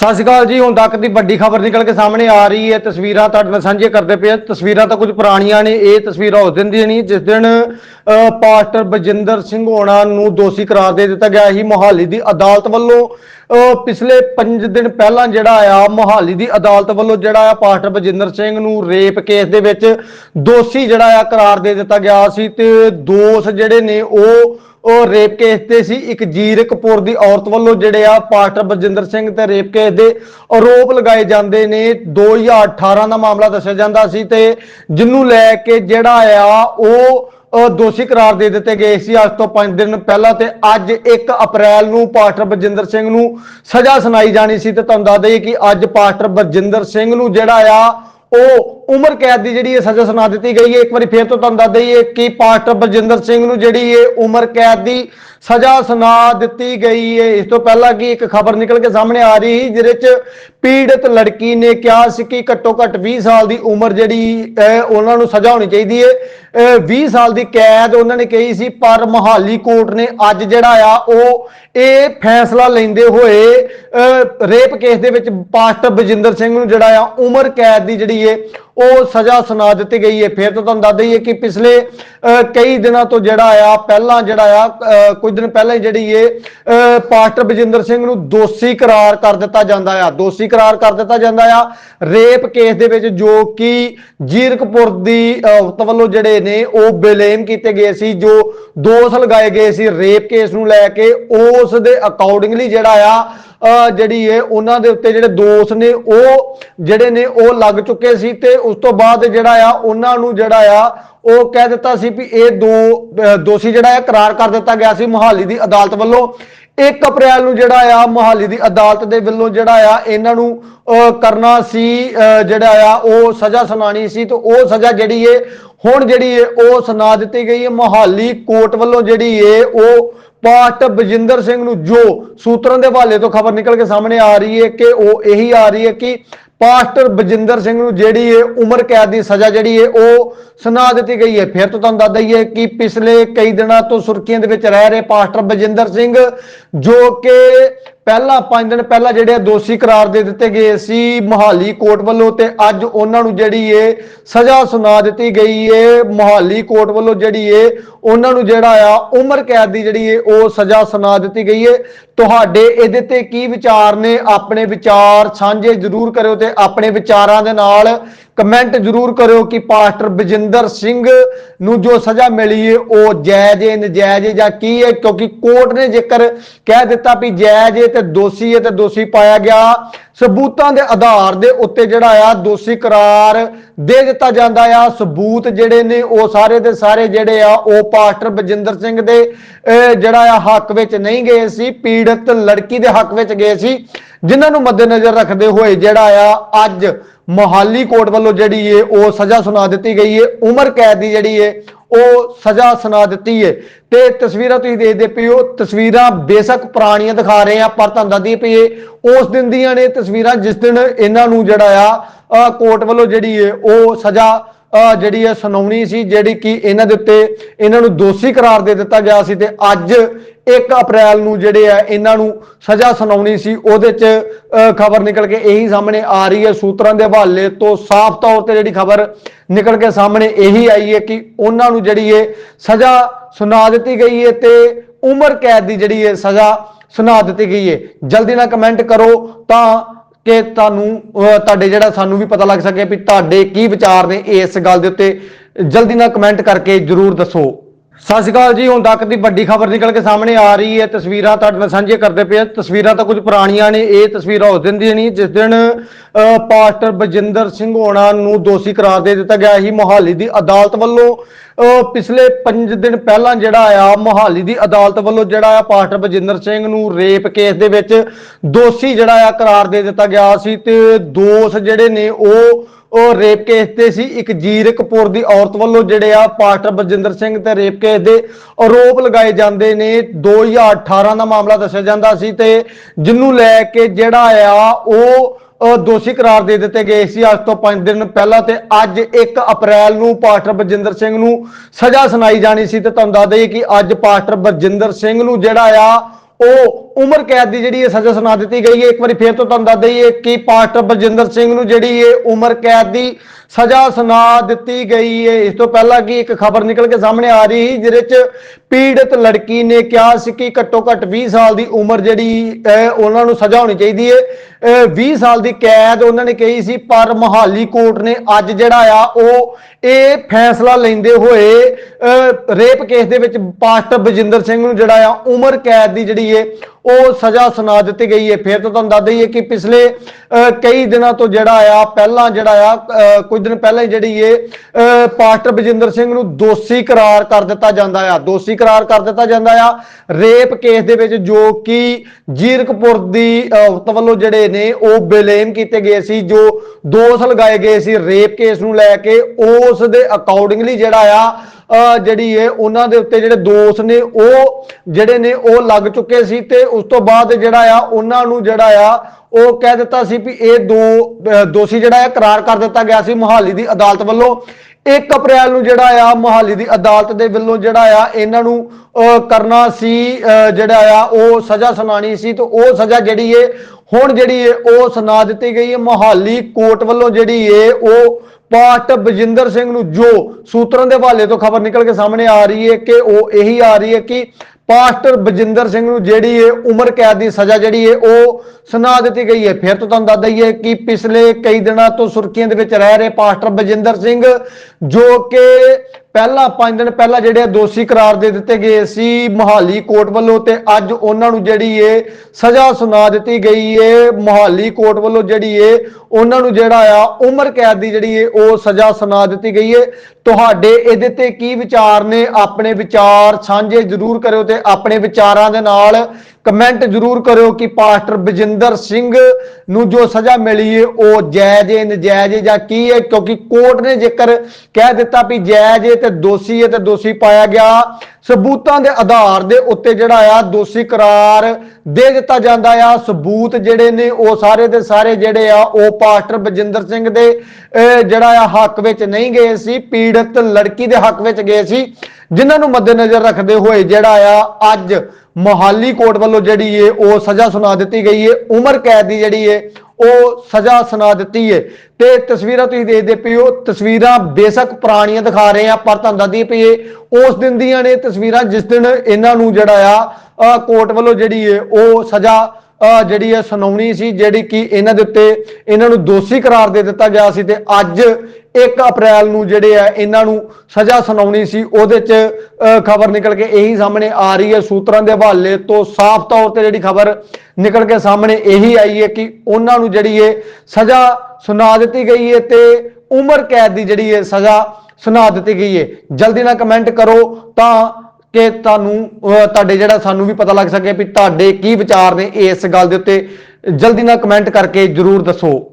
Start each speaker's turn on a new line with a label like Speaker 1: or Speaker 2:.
Speaker 1: ਸਤਿ ਸ਼੍ਰੀ ਅਕਾਲ ਜੀ ਹੁਣ ਤੱਕ ਦੀ ਵੱਡੀ ਖਬਰ ਨਿਕਲ ਕੇ ਸਾਹਮਣੇ ਆ ਰਹੀ ਹੈ। ਤਸਵੀਰਾਂ ਤੁਹਾਡੇ ਨਾਲ ਸਾਂਝੀਆਂ ਕਰਦੇ ਪਏ ਤਸਵੀਰਾਂ ਤਾਂ ਕੁਝ ਪੁਰਾਣੀਆਂ ਨੇ ਇਹ ਤਸਵੀਰਾਂ ਉਸ ਦਿਨ ਦੀਆਂ ਨਹੀਂ ਜਿਸ ਦਿਨ ਅਹ, ਪਾਸਟਰ ਬਜਿੰਦਰ ਸਿੰਘ ਹੋਣਾ ਨੂੰ ਦੋਸ਼ੀ ਕਰਾਰ ਦੇ ਦਿੱਤਾ ਗਿਆ ਸੀ ਮੋਹਾਲੀ ਦੀ ਅਦਾਲਤ ਵੱਲੋਂ। ਅਹ, ਪਿਛਲੇ 5 ਦਿਨ ਪਹਿਲਾਂ ਜਿਹੜਾ ਆ ਮੋਹਾਲੀ ਦੀ ਅਦਾਲਤ ਵੱਲੋਂ ਜਿਹੜਾ ਆ ਪਾਸਟਰ ਬਜਿੰਦਰ ਸਿੰਘ ਨੂੰ ਰੇਪ ਕੇਸ ਦੇ ਵਿੱਚ ਦੋਸ਼ੀ ਜਿਹੜਾ ਆ ਕਰਾਰ ਦੇ ਦਿੱਤਾ ਗਿਆ ਸੀ ਤੇ ਦੋਸ਼ ਜਿਹੜੇ ਨੇ ਉਹ ਉਹ ਰੇਪ ਕੇਸ ਤੇ ਸੀ। ਇੱਕ ਜੀਰ ਕਪੂਰ ਦੀ ਔਰਤ ਵੱਲੋਂ ਜਿਹੜੇ ਆ ਪਾਸਟਰ ਬਜਿੰਦਰ ਸਿੰਘ ਤੇ ਰੇਪ ਕੇਸ ਦੇ ਆਰੋਪ ਲਗਾਏ ਜਾਂਦੇ ਨੇ। 2018 ਦਾ ਮਾਮਲਾ ਦੱਸਿਆ ਜਾਂਦਾ ਸੀ ਤੇ ਜਿਹਨੂੰ ਲੈ ਕੇ ਜਿਹੜਾ ਆ, ਉਹ ਦੋਸ਼ੀ ਕਰਾਰ ਦੇ ਦਿੱਤੇ ਗਏ ਸੀ। ਅੱਜ ਤੋਂ 5 ਦਿਨ ਪਹਿਲਾਂ ਤੇ ਅੱਜ 1 ਅਪ੍ਰੈਲ ਨੂੰ ਪਾਸਟਰ ਬਜਿੰਦਰ ਸਿੰਘ ਨੂੰ ਸਜ਼ਾ ਸੁਣਾਈ ਜਾਣੀ ਸੀ ਤੇ ਤੁਹਾਨੂੰ ਦੱਸ ਦਈਏ ਕਿ ਅੱਜ ਪਾਸਟਰ ਬਜਿੰਦਰ ਸਿੰਘ ਨੂੰ ਜਿਹੜਾ ਆ ਉਹ ਉਮਰ ਕੈਦ ਦੀ ਜਿਹੜੀ ਇਹ ਸਜ਼ਾ ਸੁਣਾ ਦਿੱਤੀ ਗਈ ਹੈ। ਇੱਕ ਵਾਰੀ ਫੇਰ ਤੋਂ ਤੁਹਾਨੂੰ ਦੱਸ ਦਈਏ ਕਿ ਪਾਸਟਰ ਬਲਜਿੰਦਰ ਸਿੰਘ ਨੂੰ ਜਿਹੜੀ ਇਹ ਉਮਰ ਕੈਦ ਦੀ ਸਜ਼ਾ ਸੁਣਾ ਦਿੱਤੀ ਗਈ ਹੈ। ਇਸ ਤੋਂ ਪਹਿਲਾਂ ਕਿ ਇੱਕ ਖਬਰ ਨਿਕਲ ਕੇ ਸਾਹਮਣੇ ਆ ਰਹੀ ਸੀ, ਜਿਹਦੇ ਚ ਪੀੜਤ ਲੜਕੀ ਨੇ ਕਿਹਾ ਸੀ ਕਿ ਘੱਟੋ ਘੱਟ 20 ਸਾਲ ਦੀ ਉਮਰ ਜਿਹੜੀ ਹੈ, ਉਹਨਾਂ ਨੂੰ ਸਜ਼ਾ ਹੋਣੀ ਚਾਹੀਦੀ ਹੈ। 20 ਸਾਲ ਦੀ ਕੈਦ ਉਹਨਾਂ ਨੇ ਕਹੀ ਸੀ, ਪਰ ਮਹਾਲੀ ਕੋਰਟ ਨੇ ਅੱਜ ਜਿਹੜਾ ਆ, ਉਹ ਇਹ ਫੈਸਲਾ ਲੈਂਦੇ ਹੋਏ, ਅਹ ਰੇਪ ਕੇਸ ਦੇ ਵਿੱਚ ਪਾਸਟਰ ਬਜਿੰਦਰ ਸਿੰਘ ਨੂੰ ਜਿਹੜਾ ਆ, ਉਮਰ ਕੈਦ ਦੀ ਜਿਹੜੀ ਹੈ ਉਹ ਸਜ਼ਾ ਸੁਣਾ ਦਿੱਤੀ ਗਈ ਹੈ। ਫਿਰ ਤਾਂ ਤੁਹਾਨੂੰ ਦੱਸ ਦਈਏ ਕਿ ਪਿਛਲੇ ਅਹ, ਕਈ ਦਿਨਾਂ ਤੋਂ ਜਿਹੜਾ ਆ ਪਹਿਲਾਂ ਜਿਹੜਾ ਆ ਅਹ, ਕੁਝ ਦਿਨ ਪਹਿਲਾਂ ਜਿਹੜੀ ਇਹ ਅਹ, ਪਾਸਟਰ ਬਜਿੰਦਰ ਸਿੰਘ ਨੂੰ ਦੋਸ਼ੀ ਕਰਾਰ ਕਰ ਦਿੱਤਾ ਜਾਂਦਾ ਆ। ਦੋਸ਼ੀ ਕਰਾਰ ਕਰ ਦਿੱਤਾ ਜਾਂਦਾ ਆ ਰੇਪ ਕੇਸ ਦੇ ਵਿੱਚ ਜੋ ਕਿ ਜੀਰਕਪੁਰ ਦੀ ਔਰਤ ਵੱਲੋਂ ਜਿਹੜੇ ਨੇ ਉਹ ਬਲੇਮ ਕੀਤੇ ਗਏ ਸੀ ਜੋ ਦੋਸ਼ ਲਗਾਏ ਗਏ ਸੀ ਰੇਪ ਕੇਸ ਨੂੰ ਲੈ ਕੇ। ਉਸ ਦੇ ਅਕੋਰਡਿੰਗਲੀ ਜਿਹੜਾ ਆ ਜਿਹੜੀ ਹੈ ਉਹਨਾਂ ਦੇ ਉੱਤੇ ਜਿਹੜੇ ਦੋਸ਼ ਨੇ, ਉਹ ਜਿਹੜੇ ਨੇ, ਉਹ ਲੱਗ ਚੁੱਕੇ ਸੀ ਤੇ ਉਸ ਤੋਂ ਬਾਅਦ ਜਿਹੜਾ ਆ, ਉਹਨਾਂ ਨੂੰ ਜਿਹੜਾ ਆ, ਉਹ ਕਹਿ ਦਿੱਤਾ ਸੀ ਵੀ ਇਹ ਦੋ ਦੋਸ਼ੀ ਜਿਹੜਾ ਆ ਕਰਾਰ ਕਰ ਦਿੱਤਾ ਗਿਆ ਸੀ ਮੁਹਾਲੀ ਦੀ ਅਦਾਲਤ ਵੱਲੋਂ। 1 ਅਪ੍ਰੈਲ ਨੂੰ ਜਿਹੜਾ ਆ, ਮੁਹਾਲੀ ਦੀ ਅਦਾਲਤ ਦੇ ਵੱਲੋਂ ਜਿਹੜਾ ਆ, ਇਹਨਾਂ ਨੂੰ ਅਹ ਕਰਨਾ ਸੀ ਅਹ ਜਿਹੜਾ ਆ, ਉਹ ਸਜ਼ਾ ਸੁਣਾਣੀ ਸੀ ਤੇ ਉਹ ਸਜ਼ਾ ਜਿਹੜੀ ਏ, ਹੁਣ ਜਿਹੜੀ ਏ, ਉਹ ਸੁਣਾ ਦਿੱਤੀ ਗਈ ਹੈ ਮੁਹਾਲੀ ਕੋਰਟ ਵੱਲੋਂ ਜਿਹੜੀ ਏ, ਉਹ ਪਾਸਟਰ ਬਜਿੰਦਰ ਸਿੰਘ ਨੂੰ ਜੋ ਸੂਤਰਾਂ ਦੇ ਹਵਾਲੇ ਤੋਂ ਖਬਰ ਨਿਕਲ ਕੇ ਸਾਹਮਣੇ ਆ ਰਹੀ ਹੈ ਕਿ ਉਹ ਇਹੀ ਆ ਰਹੀ ਹੈ ਕਿ ਪਾਸਟਰ ਬਜਿੰਦਰ ਸਿੰਘ ਨੂੰ ਜਿਹੜੀ ਹੈ ਉਮਰ ਕੈਦ ਦੀ ਸਜ਼ਾ ਜਿਹੜੀ ਹੈ ਉਹ ਸੁਣਾ ਦਿੱਤੀ ਗਈ ਹੈ। ਫਿਰ ਤੋਂ ਤੁਹਾਨੂੰ ਦੱਸ ਦਈਏ ਕਿ ਪਿਛਲੇ ਕਈ ਦਿਨਾਂ ਤੋਂ ਸੁਰਖੀਆਂ ਦੇ ਵਿੱਚ ਰਹਿ ਰਹੇ ਪਾਸਟਰ ਬਜਿੰਦਰ ਸਿੰਘ ਜੋ ਕਿ ਪਹਿਲਾਂ 5 ਦਿਨ ਪਹਿਲਾਂ ਜਿਹੜੇ ਆ ਦੋਸ਼ੀ ਕਰਾਰ ਦੇ ਦਿੱਤੇ ਗਏ ਸੀ ਮੋਹਾਲੀ ਕੋਰਟ ਵੱਲੋਂ ਤੇ ਅੱਜ ਉਹਨਾਂ ਨੂੰ ਜਿਹੜੀ ਏ ਸਜ਼ਾ ਸੁਣਾ ਦਿੱਤੀ ਗਈ ਏ। ਮੋਹਾਲੀ ਕੋਰਟ ਵੱਲੋਂ ਜਿਹੜੀ ਏ ਉਹਨਾਂ ਨੂੰ ਜਿਹੜਾ ਆ ਉਮਰ ਕੈਦ ਦੀ ਜਿਹੜੀ ਏ ਉਹ ਸਜ਼ਾ ਸੁਣਾ ਦਿੱਤੀ ਗਈ ਏ। ਤੁਹਾਡੇ ਇਹਦੇ ਤੇ ਕੀ ਵਿਚਾਰ ਨੇ? ਆਪਣੇ ਵਿਚਾਰ ਸਾਂਝੇ ਜ਼ਰੂਰ ਕਰਿਓ ਤੇ ਆਪਣੇ ਵਿਚਾਰਾਂ ਦੇ ਨਾਲ ਕਮੈਂਟ ਜ਼ਰੂਰ ਕਰਿਓ ਕਿ ਪਾਸਟਰ ਬਜਿੰਦਰ ਸਿੰਘ ਨੂੰ ਜੋ ਸਜ਼ਾ ਮਿਲੀ ਏ, ਉਹ ਜਾਇਜ਼ ਏ, ਨਜਾਇਜ਼ ਏ ਜਾਂ ਕੀ ਹੈ ਕਿਉਂਕਿ ਕੋਰਟ ਨੇ ਜੇਕਰ ਕਹਿ ਦਿੱਤਾ ਵੀ ਜਾਇਜ਼ ਏ ਤੇ ਦੋਸ਼ੀ ਏ ਤੇ ਦੋਸ਼ੀ ਪਾਇਆ ਗਿਆ। ਸਬੂਤਾਂ ਦੇ ਆਧਾਰ ਦੇ ਉੱਤੇ ਜਿਹੜਾ ਆ ਦੋਸ਼ੀ ਕਰਾਰ ਦੇ ਦਿੱਤਾ ਜਾਂਦਾ ਆ। ਸਬੂਤ ਜਿਹੜੇ ਨੇ ਉਹ ਸਾਰੇ ਦੇ ਸਾਰੇ ਜਿਹੜੇ ਆ ਉਹ ਪਾਸਟਰ ਬਜਿੰਦਰ ਸਿੰਘ ਦੇ ਅਹ, ਜਿਹੜਾ ਆ ਹੱਕ ਵਿੱਚ ਨਹੀਂ ਗਏ ਸੀ। ਪੀੜਤ ਲੜਕੀ ਦੇ ਹੱਕ ਵਿੱਚ ਗਏ ਸੀ। ਜਿਨ੍ਹਾਂ ਨੂੰ ਮੱਦੇਨਜ਼ਰ ਰੱਖਦੇ ਹੋਏ ਜਿਹੜਾ ਆ ਅੱਜ ਮੋਹਾਲੀ ਕੋਰਟ ਵੱਲੋਂ ਜਿਹੜੀ ਏ ਉਹ ਸਜ਼ਾ ਸੁਣਾ ਦਿੱਤੀ ਗਈ ਏ। ਉਮਰ ਕੈਦ ਦੀ ਜਿਹੜੀ ਏ ਉਹ ਸਜ਼ਾ ਸੁਣਾ ਦਿੱਤੀ ਏ। ਤੇ ਤਸਵੀਰਾਂ ਤੁਸੀਂ ਦੇਖਦੇ ਪਏ ਤਸਵੀਰਾਂ ਬੇਸ਼ੱਕ ਪੁਰਾਣੀਆਂ ਦਿਖਾ ਰਹੇ ਆ, ਪਰ ਤੁਹਾਨੂੰ ਦੱਸਦੀ ਪਈ ਏ, ਉਸ ਦਿਨ ਦੀਆਂ ਨੇ ਤਸਵੀਰਾਂ ਜਿਸ ਦਿਨ ਇਹਨਾਂ ਨੂੰ ਜਿਹੜਾ ਆ ਕੋਰਟ ਵੱਲੋਂ ਜਿਹੜੀ ਏ, ਉਹ ਸਜ਼ਾ ਜਿਹੜੀ ਹੈ ਸੁਣਾਉਣੀ ਸੀ, ਜਿਹੜੀ ਕਿ ਇਹਨਾਂ ਦੇ ਉੱਤੇ ਇਹਨਾਂ ਨੂੰ ਦੋਸ਼ੀ ਕਰਾਰ ਦੇ ਦਿੱਤਾ ਗਿਆ ਸੀ ਤੇ ਅੱਜ 1 ਅਪ੍ਰੈਲ ਨੂੰ ਜਿਹੜੇ ਆ ਇਹਨਾਂ ਨੂੰ ਸਜ਼ਾ ਸੁਣਾਉਣੀ ਸੀ, ਉਹਦੇ 'ਚ ਖਬਰ ਨਿਕਲ ਕੇ ਇਹੀ ਸਾਹਮਣੇ ਆ ਰਹੀ ਹੈ। ਸੂਤਰਾਂ ਦੇ ਹਵਾਲੇ ਤੋਂ ਸਾਫ਼ ਤੌਰ ਤੇ ਜਿਹੜੀ ਖਬਰ ਨਿਕਲ ਕੇ ਸਾਹਮਣੇ ਇਹੀ ਆਈ ਹੈ ਕਿ ਉਹਨਾਂ ਨੂੰ ਜਿਹੜੀ ਹੈ ਸਜ਼ਾ ਸੁਣਾ ਦਿੱਤੀ ਗਈ ਹੈ ਤੇ ਉਮਰ ਕੈਦ ਦੀ ਜਿਹੜੀ ਹੈ ਸਜ਼ਾ ਸੁਣਾ ਦਿੱਤੀ ਗਈ ਹੈ। ਜਲਦੀ ਨਾਲ ਕਮੈਂਟ ਕਰੋ ਤਾਂ ਕਿ ਤੁਹਾਨੂੰ ਅਹ, ਤੁਹਾਡੇ ਜਿਹੜਾ ਸਾਨੂੰ ਵੀ ਪਤਾ ਲੱਗ ਸਕੇ ਵੀ ਤੁਹਾਡੇ ਕੀ ਵਿਚਾਰ ਨੇ ਇਸ ਗੱਲ ਦੇ ਉੱਤੇ। ਜਲਦੀ ਨਾਲ ਕਮੈਂਟ ਕਰਕੇ ਜਰੂਰ ਦੱਸੋ। ਸਤਿ ਸ਼੍ਰੀ ਅਕਾਲ ਜੀ ਹੁਣ ਤੱਕ ਦੀ ਵੱਡੀ ਖਬਰ ਨਿਕਲ ਕੇ ਸਾਹਮਣੇ ਆ ਰਹੀ ਹੈ। ਤਸਵੀਰਾਂ ਤੁਹਾਡੇ ਨਾਲ ਸਾਂਝੀਆਂ ਕਰਦੇ ਪਏ ਤਸਵੀਰਾਂ ਤਾਂ ਕੁਝ ਪੁਰਾਣੀਆਂ ਨੇ ਇਹ ਤਸਵੀਰਾਂ ਉਸ ਦਿਨ ਦੀਆਂ ਨਹੀਂ ਜਿਸ ਦਿਨ ਅਹ, ਪਾਸਟਰ ਬਜਿੰਦਰ ਸਿੰਘ ਹੋਣਾ ਨੂੰ ਦੋਸ਼ੀ ਕਰਾਰ ਦੇ ਦਿੱਤਾ ਗਿਆ ਸੀ ਮੋਹਾਲੀ ਦੀ ਅਦਾਲਤ ਵੱਲੋਂ। ਅਹ, ਪਿਛਲੇ 5 ਦਿਨ ਪਹਿਲਾਂ ਜਿਹੜਾ ਆ ਮੋਹਾਲੀ ਦੀ ਅਦਾਲਤ ਵੱਲੋਂ ਜਿਹੜਾ ਆ ਪਾਸਟਰ ਬਜਿੰਦਰ ਸਿੰਘ ਨੂੰ ਰੇਪ ਕੇਸ ਦੇ ਵਿੱਚ ਦੋਸ਼ੀ ਜਿਹੜਾ ਆ ਕਰਾਰ ਦੇ ਦਿੱਤਾ ਗਿਆ ਸੀ ਤੇ ਦੋਸ਼ ਜਿਹੜੇ ਨੇ ਉਹ ਉਹ ਰੇਪ ਕੇਸ ਤੇ ਸੀ। ਇੱਕ ਜੀਰਕਪੁਰ ਦੀ ਔਰਤ ਵੱਲੋਂ ਜਿਹੜੇ ਆ ਪਾਸਟਰ ਬਜਿੰਦਰ ਸਿੰਘ ਤੇ ਰੇਪ ਕੇਸ ਦੇ ਆਰੋਪ ਲਗਾਏ ਜਾਂਦੇ ਨੇ। 2018 ਦਾ ਮਾਮਲਾ ਦੱਸਿਆ ਜਾਂਦਾ ਸੀ ਤੇ ਜਿਹਨੂੰ ਲੈ ਕੇ ਜਿਹੜਾ ਆ, ਉਹ ਦੋਸ਼ੀ ਕਰਾਰ ਦੇ ਦਿੱਤੇ ਗਏ ਸੀ। ਅੱਜ ਤੋਂ 5 ਦਿਨ ਪਹਿਲਾਂ ਤੇ ਅੱਜ 1 ਅਪ੍ਰੈਲ ਨੂੰ ਪਾਸਟਰ ਬਜਿੰਦਰ ਸਿੰਘ ਨੂੰ ਸਜ਼ਾ ਸੁਣਾਈ ਜਾਣੀ ਸੀ ਤੇ ਤੁਹਾਨੂੰ ਦੱਸ ਦਈਏ ਕਿ ਅੱਜ ਪਾਸਟਰ ਬਜਿੰਦਰ ਸਿੰਘ ਨੂੰ ਜਿਹੜਾ ਆ, ਉਹ ਉਮਰ ਕੈਦ ਦੀ ਜਿਹੜੀ ਇਹ ਸਜ਼ਾ ਸੁਣਾ ਦਿੱਤੀ ਗਈ ਹੈ, ਇੱਕ ਵਾਰੀ ਫੇਰ ਤੋਂ ਤੁਹਾਨੂੰ ਦੱਸ ਦਈਏ ਕਿ ਪਾਸਟਰ ਬਲਜਿੰਦਰ ਸਿੰਘ ਨੂੰ ਜਿਹੜੀ ਇਹ ਉਮਰ ਕੈਦ ਦੀ ਸਜ਼ਾ ਸੁਣਾ ਦਿੱਤੀ ਗਈ ਹੈ। ਇਸ ਤੋਂ ਪਹਿਲਾਂ ਕਿ ਇੱਕ ਖਬਰ ਨਿਕਲ ਕੇ ਸਾਹਮਣੇ ਆ ਰਹੀ ਸੀ, ਜਿਹਦੇ ਚ ਪੀੜਤ ਲੜਕੀ ਨੇ ਕਿਹਾ ਸੀ ਕਿ ਘੱਟੋ ਘੱਟ 20 ਸਾਲ ਦੀ ਉਮਰ ਜਿਹੜੀ ਉਹਨਾਂ ਨੂੰ ਸਜ਼ਾ ਹੋਣੀ ਚਾਹੀਦੀ ਹੈ। ਅਹ 20 ਸਾਲ ਦੀ ਕੈਦ ਉਹਨਾਂ ਨੇ ਕਹੀ ਸੀ, ਪਰ ਮਹਾਲੀ ਕੋਰਟ ਨੇ ਅੱਜ ਜਿਹੜਾ ਆ, ਉਹ ਇਹ ਫੈਸਲਾ ਲੈਂਦੇ ਹੋਏ, ਅਹ, ਰੇਪ ਕੇਸ ਦੇ ਵਿੱਚ ਪਾਸਟਰ ਬਜਿੰਦਰ ਸਿੰਘ ਨੂੰ ਜਿਹੜਾ ਆ, ਉਮਰ ਕੈਦ ਦੀ ਜਿਹੜੀ ਹੈ ਉਹ ਸਜ਼ਾ ਸੁਣਾ ਦਿੱਤੀ ਗਈ ਹੈ। ਫਿਰ ਤੋਂ ਤੁਹਾਨੂੰ ਦੱਸ ਦਈਏ ਕਿ ਪਿਛਲੇ ਕਈ ਦਿਨਾਂ ਤੋਂ ਜਿਹੜਾ ਆ, ਪਹਿਲਾਂ ਜਿਹੜਾ ਆ ਕੁਝ ਦਿਨ ਪਹਿਲਾਂ ਜਿਹੜੀ ਇਹ ਪਾਸਟਰ ਬਜਿੰਦਰ ਸਿੰਘ ਨੂੰ ਦੋਸ਼ੀ ਕਰਾਰ ਕਰ ਦਿੱਤਾ ਜਾਂਦਾ ਆ। ਦੋਸ਼ੀ ਕਰਾਰ ਕਰ ਦਿੱਤਾ ਜਾਂਦਾ ਆ। ਰੇਪ ਕੇਸ ਦੇ ਵਿੱਚ ਜੋ ਕਿ ਜੀਰਕਪੁਰ ਦੀ ਔਰਤ ਵੱਲੋਂ ਜਿਹੜੇ ਨੇ, ਉਹ ਬਲੇਮ ਕੀਤੇ ਗਏ ਸੀ। ਜੋ ਦੋਸ਼ ਲਗਾਏ ਗਏ ਸੀ ਰੇਪ ਕੇਸ ਨੂੰ ਲੈ ਕੇ, ਉਸ ਦੇ ਅਕੋਰਡਿੰਗਲੀ ਜਿਹੜਾ ਆ ਜਿਹੜੀ ਹੈ ਉਹਨਾਂ ਦੇ ਉੱਤੇ ਜਿਹੜੇ ਦੋਸ਼ ਨੇ, ਉਹ ਜਿਹੜੇ ਨੇ ਉਹ ਲੱਗ ਚੁੱਕੇ ਸੀ ਤੇ ਉਸ ਤੋਂ ਬਾਅਦ ਜਿਹੜਾ ਆ, ਉਹਨਾਂ ਨੂੰ ਜਿਹੜਾ ਆ, ਉਹ ਕਹਿ ਦਿੱਤਾ ਸੀ ਵੀ ਇਹ ਦੋ ਅਹ ਦੋਸ਼ੀ ਜਿਹੜਾ ਹੈ ਕਰਾਰ ਕਰ ਦਿੱਤਾ ਗਿਆ ਸੀ ਮੁਹਾਲੀ ਦੀ ਅਦਾਲਤ ਵੱਲੋਂ। 1 ਅਪ੍ਰੈਲ ਨੂੰ ਜਿਹੜਾ ਆ ਮੋਹਾਲੀ ਦੀ ਅਦਾਲਤ ਦੇ ਵੱਲੋਂ ਜਿਹੜਾ ਆ ਇਹਨਾਂ ਨੂੰ ਕਰਨਾ ਸੀ ਜਿਹੜਾ ਆ ਉਹ ਸਜ਼ਾ ਸੁਣਾਣੀ ਸੀ ਤੇ ਉਹ ਸਜ਼ਾ ਜਿਹੜੀ ਏ, ਹੁਣ ਜਿਹੜੀ ਏ ਉਹ ਸੁਣਾ ਦਿੱਤੀ ਗਈ ਹੈ ਮੋਹਾਲੀ ਕੋਰਟ ਵੱਲੋਂ ਜਿਹੜੀ ਏ ਉਹ ਪਾਸਟਰ ਬਜਿੰਦਰ ਸਿੰਘ ਨੂੰ ਜੋ ਸੂਤਰਾਂ ਦੇ ਹਵਾਲੇ ਤੋਂ ਖਬਰ ਨਿਕਲ ਕੇ ਸਾਹਮਣੇ ਆ ਰਹੀ ਹੈ ਕਿ ਉਹ ਇਹੀ ਆ ਰਹੀ ਹੈ ਕਿ ਪਾਸਟਰ ਬਜਿੰਦਰ ਸਿੰਘ ਨੂੰ ਜਿਹੜੀ ਹੈ ਉਮਰ ਕੈਦ ਦੀ ਸਜ਼ਾ ਜਿਹੜੀ ਹੈ ਉਹ ਸੁਣਾ ਦਿੱਤੀ ਗਈ ਹੈ। ਫਿਰ ਤੋਂ ਤੁਹਾਨੂੰ ਦੱਸ ਦਈਏ ਕਿ ਪਿਛਲੇ ਕਈ ਦਿਨਾਂ ਤੋਂ ਸੁਰਖੀਆਂ ਦੇ ਵਿੱਚ ਰਹਿ ਰਹੇ ਪਾਸਟਰ ਬਜਿੰਦਰ ਸਿੰਘ ਜੋ ਕਿ ਪਹਿਲਾਂ 5 ਦਿਨ ਪਹਿਲਾਂ ਜਿਹੜੇ ਆ ਦੋਸ਼ੀ ਕਰਾਰ ਦੇ ਦਿੱਤੇ ਗਏ ਸੀ ਮੋਹਾਲੀ ਕੋਰਟ ਵੱਲੋਂ ਤੇ ਅੱਜ ਉਹਨਾਂ ਨੂੰ ਜਿਹੜੀ ਏ ਸਜ਼ਾ ਸੁਣਾ ਦਿੱਤੀ ਗਈ ਏ। ਮੋਹਾਲੀ ਕੋਰਟ ਵੱਲੋਂ ਜਿਹੜੀ ਏ ਉਹਨਾਂ ਨੂੰ ਜਿਹੜਾ ਆ ਉਮਰ ਕੈਦ ਦੀ ਜਿਹੜੀ ਏ ਉਹ ਸਜ਼ਾ ਸੁਣਾ ਦਿੱਤੀ ਗਈ ਏ। ਤੁਹਾਡੇ ਇਹਦੇ ਤੇ ਕੀ ਵਿਚਾਰ ਨੇ? ਆਪਣੇ ਵਿਚਾਰ ਸਾਂਝੇ ਜ਼ਰੂਰ ਕਰਿਓ ਤੇ ਆਪਣੇ ਵਿਚਾਰਾਂ ਦੇ ਨਾਲ ਕਮੈਂਟ ਜ਼ਰੂਰ ਕਰਿਓ ਕਿ ਪਾਸਟਰ ਬਜਿੰਦਰ ਸਿੰਘ ਨੂੰ ਜੋ ਸਜ਼ਾ ਮਿਲੀ ਏ ਉਹ ਜਾਇਜ਼ ਏ ਨਜਾਇਜ਼ ਏ ਜਾਂ ਕੀ ਹੈ ਕਿਉਂਕਿ ਕੋਰਟ ਨੇ ਜੇਕਰ ਕਹਿ ਦਿੱਤਾ ਵੀ ਜਾਇਜ਼ ਏ ਤੇ ਦੋਸ਼ੀ ਏ ਤੇ ਦੋਸ਼ੀ ਪਾਇਆ ਗਿਆ ਸਬੂਤਾਂ ਦੇ ਆਧਾਰ ਦੇ ਉੱਤੇ ਜਿਹੜਾ ਆ ਦੋਸ਼ੀ ਕਰਾਰ ਦੇ ਦਿੱਤਾ ਜਾਂਦਾ ਆ। ਸਬੂਤ ਜਿਹੜੇ ਨੇ ਉਹ ਸਾਰੇ ਦੇ ਸਾਰੇ ਜਿਹੜੇ ਆ ਉਹ ਪਾਸਟਰ ਬਜਿੰਦਰ ਸਿੰਘ ਦੇ ਅਹ, ਜਿਹੜਾ ਆ ਹੱਕ ਵਿੱਚ ਨਹੀਂ ਗਏ ਸੀ। ਪੀੜਤ ਲੜਕੀ ਦੇ ਹੱਕ ਵਿੱਚ ਗਏ ਸੀ। ਜਿਨ੍ਹਾਂ ਨੂੰ ਮੱਦੇਨਜ਼ਰ ਰੱਖਦੇ ਹੋਏ ਜਿਹੜਾ ਆ ਅੱਜ ਮੋਹਾਲੀ ਕੋਰਟ ਵੱਲੋਂ ਜਿਹੜੀ ਏ, ਉਹ ਸਜ਼ਾ ਸੁਣਾ ਦਿੱਤੀ ਗਈ ਏ, ਉਮਰ ਕੈਦ ਦੀ ਜਿਹੜੀ ਏ, ਉਹ ਸਜ਼ਾ ਸੁਣਾ ਦਿੱਤੀ ਏ। ਤੇ ਤਸਵੀਰਾਂ ਤੁਸੀਂ ਦੇਖਦੇ ਪਏ ਹੋ, ਤਸਵੀਰਾਂ ਬੇਸ਼ੱਕ ਪੁਰਾਣੀਆਂ ਦਿਖਾ ਰਹੇ ਆ, ਪਰ ਤੁਹਾਨੂੰ ਦੱਸਦੀ ਪਈ ਏ, ਉਸ ਦਿਨ ਦੀਆਂ ਨੇ ਤਸਵੀਰਾਂ ਜਿਸ ਦਿਨ ਇਹਨਾਂ ਨੂੰ ਜਿਹੜਾ ਆ ਕੋਰਟ ਵੱਲੋਂ ਜਿਹੜੀ ਏ, ਉਹ ਸਜ਼ਾ ਅਹ ਜਿਹੜੀ ਹੈ ਸੁਣਾਉਣੀ ਸੀ, ਜਿਹੜੀ ਕਿ ਇਹਨਾਂ ਦੇ ਉੱਤੇ ਇਹਨਾਂ ਨੂੰ ਦੋਸ਼ੀ ਕਰਾਰ ਦੇ ਦਿੱਤਾ ਗਿਆ ਸੀ ਤੇ ਅੱਜ 1 ਅਪ੍ਰੈਲ ਨੂੰ ਜਿਹੜੇ ਆ, ਇਹਨਾਂ ਨੂੰ ਸਜ਼ਾ ਸੁਣਾਉਣੀ ਸੀ। ਉਹਦੇ 'ਚ ਖਬਰ ਨਿਕਲ ਕੇ ਇਹੀ ਸਾਹਮਣੇ ਆ ਰਹੀ ਹੈ। ਸੂਤਰਾਂ ਦੇ ਹਵਾਲੇ ਤੋਂ ਸਾਫ਼ ਤੌਰ ਤੇ ਜਿਹੜੀ ਖਬਰ ਨਿਕਲ ਕੇ ਸਾਹਮਣੇ ਇਹੀ ਆਈ ਹੈ ਕਿ ਉਹਨਾਂ ਨੂੰ ਜਿਹੜੀ ਹੈ ਸਜ਼ਾ ਸੁਣਾ ਦਿੱਤੀ ਗਈ ਹੈ ਤੇ ਉਮਰ ਕੈਦ ਦੀ ਜਿਹੜੀ ਹੈ ਸਜ਼ਾ ਸੁਣਾ ਦਿੱਤੀ ਗਈ ਹੈ। ਜਲਦੀ ਨਾਲ ਕਮੈਂਟ ਕਰੋ ਤਾਂ ਕਿ ਤੁਹਾਨੂੰ ਤੁਹਾਡੇ ਜਿਹੜਾ ਸਾਨੂੰ ਵੀ ਪਤਾ ਲੱਗ ਸਕੇ ਵੀ ਤੁਹਾਡੇ ਕੀ ਵਿਚਾਰ ਨੇ ਇਸ ਗੱਲ ਦੇ ਉੱਤੇ। ਜਲਦੀ ਨਾਲ ਕਮੈਂਟ ਕਰਕੇ ਜਰੂਰ ਦੱਸੋ।